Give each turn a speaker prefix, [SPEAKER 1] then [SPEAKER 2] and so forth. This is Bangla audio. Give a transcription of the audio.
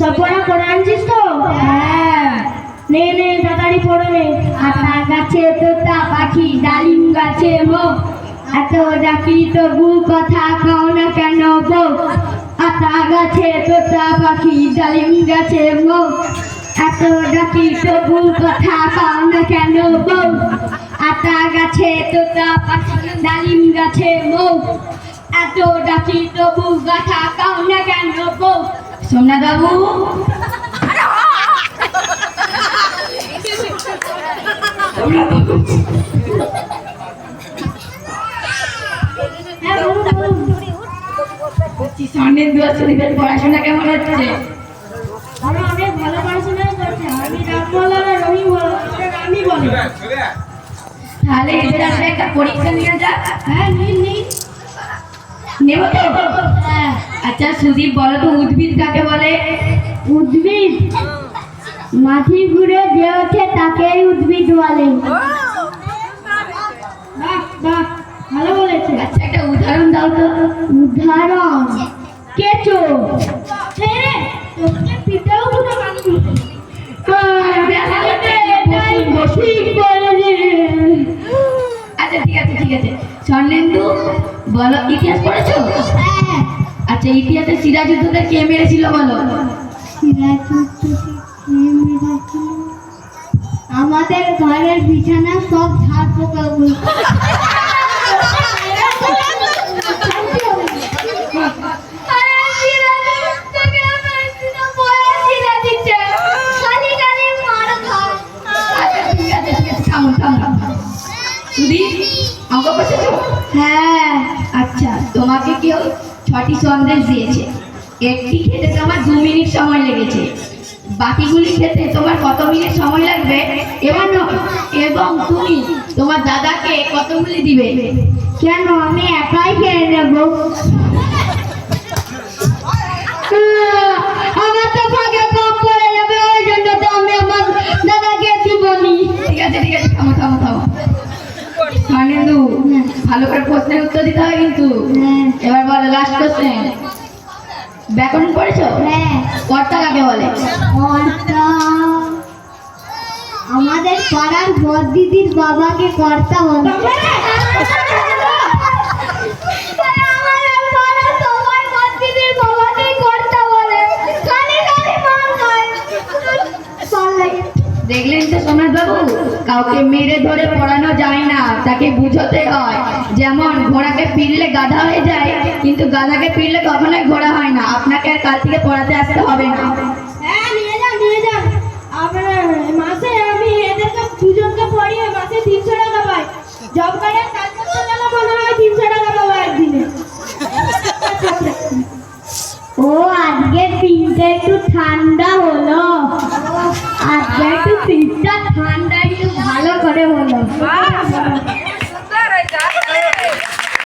[SPEAKER 1] পড়া পড়ে আনছিস তো? হ্যাঁ। নে নে, তাড়াতাড়ি পড়ে নে। আতা গাছে তোতা পাখি, ডালিম গাছে মো এত ডাকি তবু কথা কও না কেন বউ? আতা গাছে তোতা পাখি, ডালিম গাছে মো এত ডাকি তবু কথা কও না কেন বউ? আতা গাছে তোতা পাখি, ডালিম গাছে মো এত ডাকি তবু কথা কও না কেন বউ? সোমনাথ বাবু
[SPEAKER 2] দু শরীরের পড়াশোনা কেমন হচ্ছে? তাহলে একটা পরীক্ষা নিয়ে যাক।
[SPEAKER 1] হ্যাঁ নিন নিন।
[SPEAKER 2] নেব তো?
[SPEAKER 1] হ্যাঁ।
[SPEAKER 2] আচ্ছা সুদীপ বলো তো উদ্ভিদ কাকে বলে?
[SPEAKER 1] উদ্ভিদ? মাটি ঘুরে যে ওঠে তাকেই উদ্ভিদ বলে। বাহ বাহ ভালো বলেছে।
[SPEAKER 2] আচ্ছা একটা উদাহরণ দাও তো।
[SPEAKER 1] উদাহরণ কেঁচো। তোকে মানুষ
[SPEAKER 2] আচ্ছা ঠিক আছে ঠিক আছে। স্বর্ণেন্দু বলো ইতিহাস পড়েছো?
[SPEAKER 1] হ্যাঁ।
[SPEAKER 2] আচ্ছা ইতিহাসে সিরাজুদ্দৌলা কে মেরেছিল বলো?
[SPEAKER 1] আমাদের ঘরের বিছানা সব ঝাড় পোকা হ্যাঁ
[SPEAKER 2] আচ্ছা তোমাকে কেউ ছটি সন্দেশ দিয়েছে। একটি খেতে তোমার দু মিনিট সময় লেগেছে। বাকিগুলি খেতে তোমার কত মিনিট সময় লাগবে? এবং এবং তুমি তোমার দাদাকে কতগুলি দিবে?
[SPEAKER 1] কেন? আমি একাই খেয়ে নেব। আমার তো ভাগে কম পড়ে যাবে ওই জন্য তো আমি আমার দাদাকে দিবনি
[SPEAKER 2] ঠিক আছে ঠিক আছে থামো থামো থামো। ভালো করে প্রশ্নের উত্তর দিতে হয় কিন্তু।
[SPEAKER 1] হ্যাঁ।
[SPEAKER 2] এবার বলো লাস্ট কোশ্চেন ব্যাকরণ পড়েছো?
[SPEAKER 1] হ্যাঁ।
[SPEAKER 2] কর্তা কাকে বলে?
[SPEAKER 1] কর্তা। আমাদের পাড়ার বদ দিদির বাবাকে কর্তা বলে।
[SPEAKER 2] দেখলেন তো সোমনাথ বাবু কাউকে মেরে ধরে পড়ানো যায় না তাকে বুঝতে হয়। যেমন ঘোড়াকে পিড়লে গাধা হয়ে যায় কিন্তু গাধাকে পিড়লে কখনোই ঘোড়া হয় না। আপনাকে আর কাল থেকে পড়াতে আসতে হবে না।
[SPEAKER 1] হ্যাঁ নিয়ে যান নিয়ে যান। আপনার মাসে আমি এদেরকে দুজনকে পড়িয়ে মাসে তিনশো টাকা পাই। জব কার্ডে কাজ করতে গেলে মনে হয় তিনশো টাকা পাবো একদিনে। ও আজকে দিনটা একটু ঠান্ডা হলো। ঠান্ডা একটু ভালো করে হলো